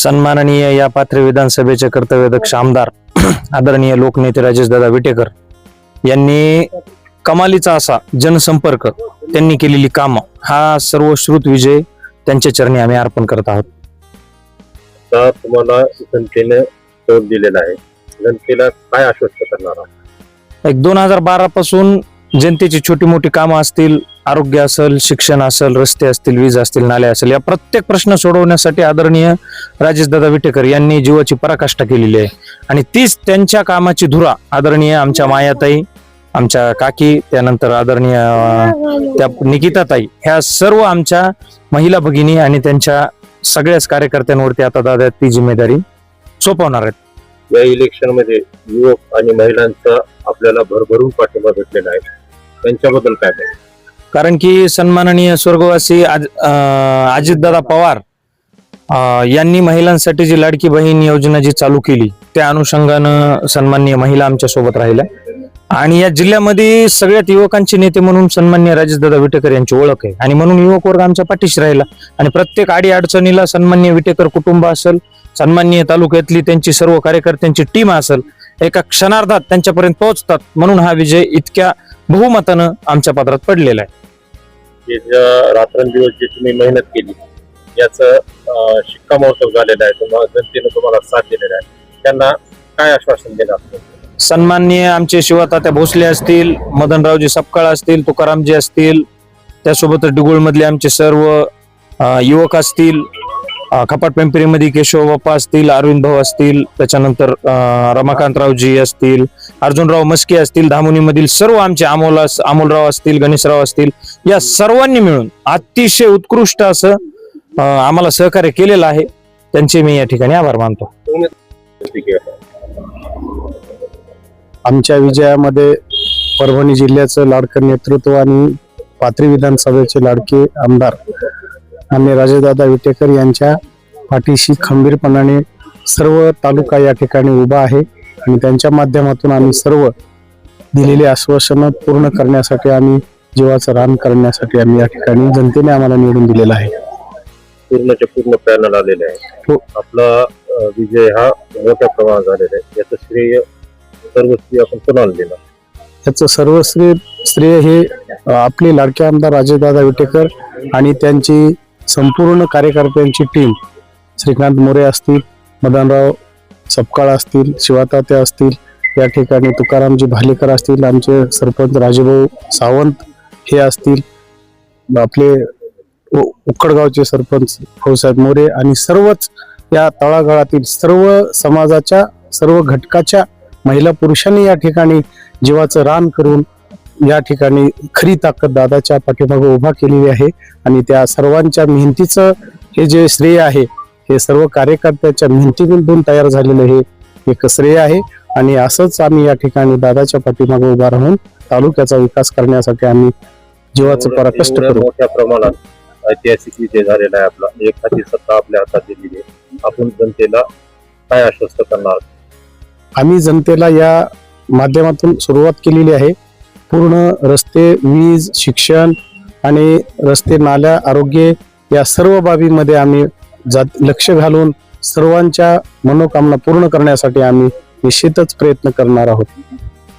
सन्माननीय या पाथरी विधानसभेचे कर्तव्यदक्ष आमदार आदरणीय लोकनेते राजेशदादा विटेकर यांनी कमालीचा असा जनसंपर्क त्यांनी केलेली कामं हा सर्व श्रुत विजय त्यांच्या चरणी आम्ही अर्पण करत आहोत आता तुम्हाला जनतेने शोध दिलेला आहे जनतेला काय आश्वस्त करणार आहात? एक दोन हजार बारा पासून जनतेची छोटी मोठी कामं असतील आरोग्य असेल शिक्षण असेल रस्ते असतील वीज असतील नाले असेल या प्रत्येक प्रश्न सोडवण्यासाठी आदरणीय राजेशदादा विटेकर यांनी जीवाची पराकाष्ठा केलेली आहे. आणि तीच त्यांच्या कामाची धुरा आदरणीय आमच्या मायाताई आमच्या काकी त्यानंतर आदरणीय त्या निकिताताई ह्या सर्व आमच्या महिला भगिनी आणि त्यांच्या सगळ्याच कार्यकर्त्यांवरती आता दादा ती जिम्मेदारी सोपवणार आहेत. या इलेक्शनमध्ये युवक आणि महिलांचा आपल्याला भरभरून पाठिंबा भेटलेला आहे. त्यांच्याबद्दल काय कारण की सन्माननीय स्वर्गवासी आज अजितदादा पवार यांनी महिलांसाठी जी लाडकी बहीण योजना जी चालू केली त्या अनुषंगानं सन्माननीय महिला आमच्यासोबत राहिल्या. आणि या जिल्ह्यामध्ये सगळ्यात युवकांचे नेते म्हणून सन्मान्य राजेशदादा विटेकर यांची ओळख आहे. आणि म्हणून युवक वर्ग आमच्या पाठीशी राहिला. आणि प्रत्येक आडी अडचणीला सन्मान्य विटेकर कुटुंब असेल सन्माननीय तालुक्यातली त्यांची सर्व कार्यकर्त्यांची टीम असेल एका क्षणार्धात त्यांच्यापर्यंत पोहोचतात. म्हणून हा विजय इतक्या बहुमतानं आमच्या पदरात पडलेला आहे. रात्रंदिवस जी तुम्ही मेहनत केली याचं शिक्कामोर्तब झालेलं आहे. तुम्हाला जनतेने तुम्हाला साथ दिलेला आहे. त्यांना काय आश्वासन देणार? सन्माननीय आमचे शिवतात्या भोसले असतील मदनरावजी सपकाळ असतील तुकारामजी असतील त्यासोबतच डिगोळमधले आमचे सर्व युवक असतील खपाट पिंपरीमध्ये केशव बाप्पा असतील अरविंद भाऊ असतील त्याच्यानंतर रमाकांतरावजी असतील अर्जुनराव मस्के असतील धामुनीमधील सर्व आमचे अमोल अमोलराव असतील गणेशराव असतील या सर्वांनी मिळून अतिशय उत्कृष्ट असं आम्हाला सहकार्य केलेलं आहे. त्यांचे मी या ठिकाणी आभार मानतो. आमच्या विजयामध्ये परभणी जिल्ह्याचं लाडकं नेतृत्व आणि पाथरी विधानसभेचे लाडके आमदार आणि राजेदादा विटेकर यांच्या पाठीशी खंबीरपणाने सर्व तालुका या ठिकाणी उभा आहे आणि त्यांच्या माध्यमातून आम्ही सर्व दिलेली आश्वासनं पूर्ण करण्यासाठी आणि जीवाचं रान करण्यासाठी आम्ही या ठिकाणी जनतेने आम्हाला निवडून दिलेला आहे. पूर्णच्या पूर्ण पॅनल आलेले आहे हो. आपला विजय हा मोठ्या प्रमाणात झालेला आहे. याचं श्रेय सर्वस्वी आपण कोणाला देणार त्याचं सर्वश्रेय श्रेय हे आपले लाडके आमदार राजेदादा विटेकर आणि त्यांची संपूर्ण कार्यकर्त्यांची टीम श्रीकांत मोरे असतील मदनराव सपकाळ असतील शिवातात्या असतील या ठिकाणी तुकारामजी भालेकर असतील आमचे सरपंच राजेभाऊ सावंत हे असतील आपले उ- उक्कडगावचे सरपंच भाऊसाहेब मोरे आणि सर्वच या तळागाळातील सर्व समाजाच्या सर्व घटकाच्या महिला पुरुषांनी या ठिकाणी जीवाचं रान करून या ठिकाणी खरी ताकद दादाच्या पाठीमागे उभा केलेली आहे आणि त्या सर्वांच्या मेहनतीचं हे जे श्रेय आहे हे सर्व कार्यकर्त्याच्या मेहनतीतून तयार झालेलं हे एक श्रेय आहे. आणि असंच आम्ही या ठिकाणी दादाच्या पाठीमागे उभा राहून तालुक्याचा विकास करण्यासाठी आम्ही जीवाचं पराकष्ट करू. मोठ्या प्रमाणात ऐतिहासिक विजय झालेला आहे आपला. एक हाती सत्ता आपल्या हातात दिलेली आहे. आपण जनतेला काय आश्वस्त करणार? आम्ही जनतेला या माध्यमातून सुरुवात केलेली आहे. पूर्ण रस्ते वीज शिक्षण आणि रस्ते नाल्या आरोग्य या सर्व बाबीमध्ये आम्ही जात लक्ष घालून सर्वांच्या मनोकामना पूर्ण करण्यासाठी आम्ही निश्चितच प्रयत्न करणार आहोत.